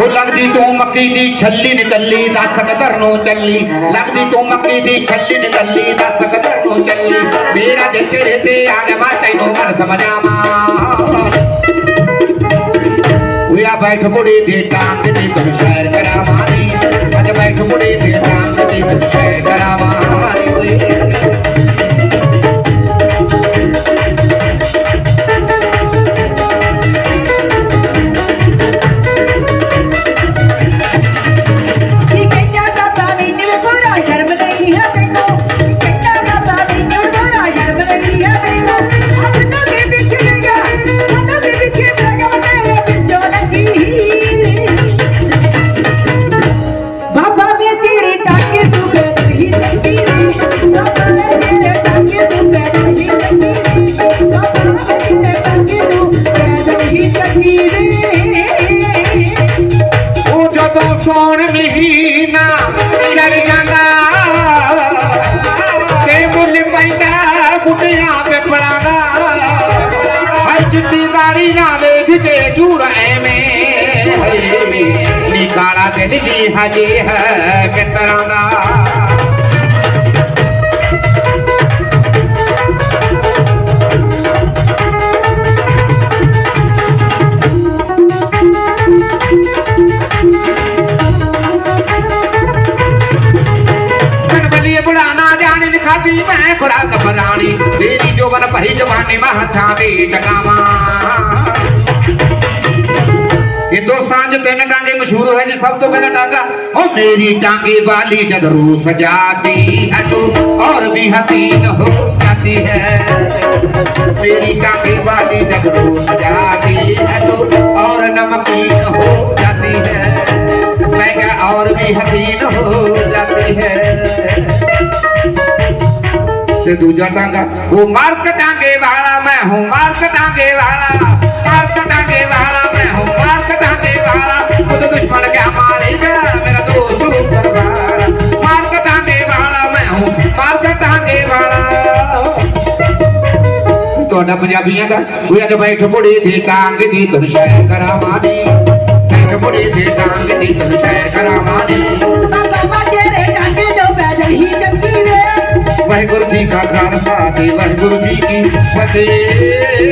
ਉਹ ਲੱਗਦੀ ਤੂੰ ਮੱਕੀ ਦੀ ਛੱਲੀ ਨਿਕੱਲੀ, ਦੱਸ ਕਦਰ ਨੂੰ ਚੱਲੀ। ਲੱਗਦੀ ਤੂੰ ਮੱਕੀ ਦੀ ਛੱਲੀ ਨਿਕਲੀ, ਦੱਸ ਕਦਰ ਨੂੰ ਚੱਲੀ। ਮੇਰਾ ਜੇ ਤੇਰੇ ਤੇ ਆ ਗਿਆ ਮੈਂ ਤੈਨੂੰ ਮਨ ਸਮਝਾਵਾਂ। ਉਇਆ ਬੈਠ ਮੁੜੀ ਦੇ ਟਾਂਗ ਤੇ ਤੈਨੂੰ ਸ਼ਾਇਰ ਕਰਾਵਾਂਗੀ ਸੌਣ ਮਹੀਨਾ ਚੜ ਜਾਂਦਾ। ਤੇ ਮੁੱਲ ਪੈਂਦਾ ਬੁੱਢਿਆਂ ਪਿਪਲਾਂ ਦਾ। ਹਾਏ ਚਿੱਟੀ ਦਾੜੀ ਨਾ ਵੇਖ ਕੇ ਝੂਰ ਐਵੇਂ। ਨੀ ਕਾਲਾ ਦਿਲ ਵੀ ਹਜੇ ਹੈ ਕਿਤਰਾਂ ਦਾ। ਖਾਦੀ ਮੈਂ ਖੁਰਾ ਕਬਰਾਣੀ ਤੇਰੀ ਜੋਬਨ ਭਰੀ ਜਵਾਨੀ ਮੈਂ ਹੱਥਾਂ ਦੇ ਟਕਾਵਾਂ ਹਿੰਦੁਸਤਾਨ 'ਚ ਤਿੰਨ ਟਾਂਗੇ ਮਸ਼ਹੂਰ ਹੋਏ ਜੀ ਸਭ ਤੋਂ ਪਹਿਲਾ ਟਾਂਗਾ ਉਹ ਮੇਰੀ ਟਾਂਗੇ ਵਾਲੀ ਜਦ ਰੂ ਸਜਾਤੀ ਹੈ ਤੂੰ और भी हसीन हो जाती है मेरी टांगे वाली जब रू सजाती ਤੇ ਦੂਜਾ ਟਾਂਗਾ ਉਹ ਮਾਰਕ ਟਾਂਗੇ ਵਾਲਾ ਮੈਂ ਹੂੰ ਮਾਰਕ ਟਾਂਗੇ ਵਾਲਾ ਮਾਰਕ ਟਾਂਗੇ ਵਾਲਾ ਮੈਂ ਹੂੰ ਮਾਰਕ ਟਾਂਗੇ ਵਾਲਾ ਖੁਦ ਦੁਸ਼ਮਣ ਕਿਆ ਮਾਰੇਗਾ ਮੇਰਾ ਦੋਸਤ ਕਰਵਾਲਾ ਮਾਰਕ ਟਾਂਗੇ ਵਾਲਾ ਮੈਂ ਹੂੰ ਮਾਰਕ ਟਾਂਗੇ ਵਾਲਾ ਤੁਹਾਡਾ ਪੰਜਾਬੀਆਂ ਦਾ ਉਹ ਅੱਜ ਬੈਠ ਬੁੜੀ ਦੀ ਕਾਂਗ ਦੀ ਤੁਨ ਸ਼ਹਿਰ ਕਰਾਵਾਂਗੀ ਵਾਹਿਗੁਰੂ ਜੀ ਕਾ ਖਾਲਸਾ ਤੇ ਵਾਹਿਗੁਰੂ ਜੀ ਕੀ ਫਤਿਹ ਹੋ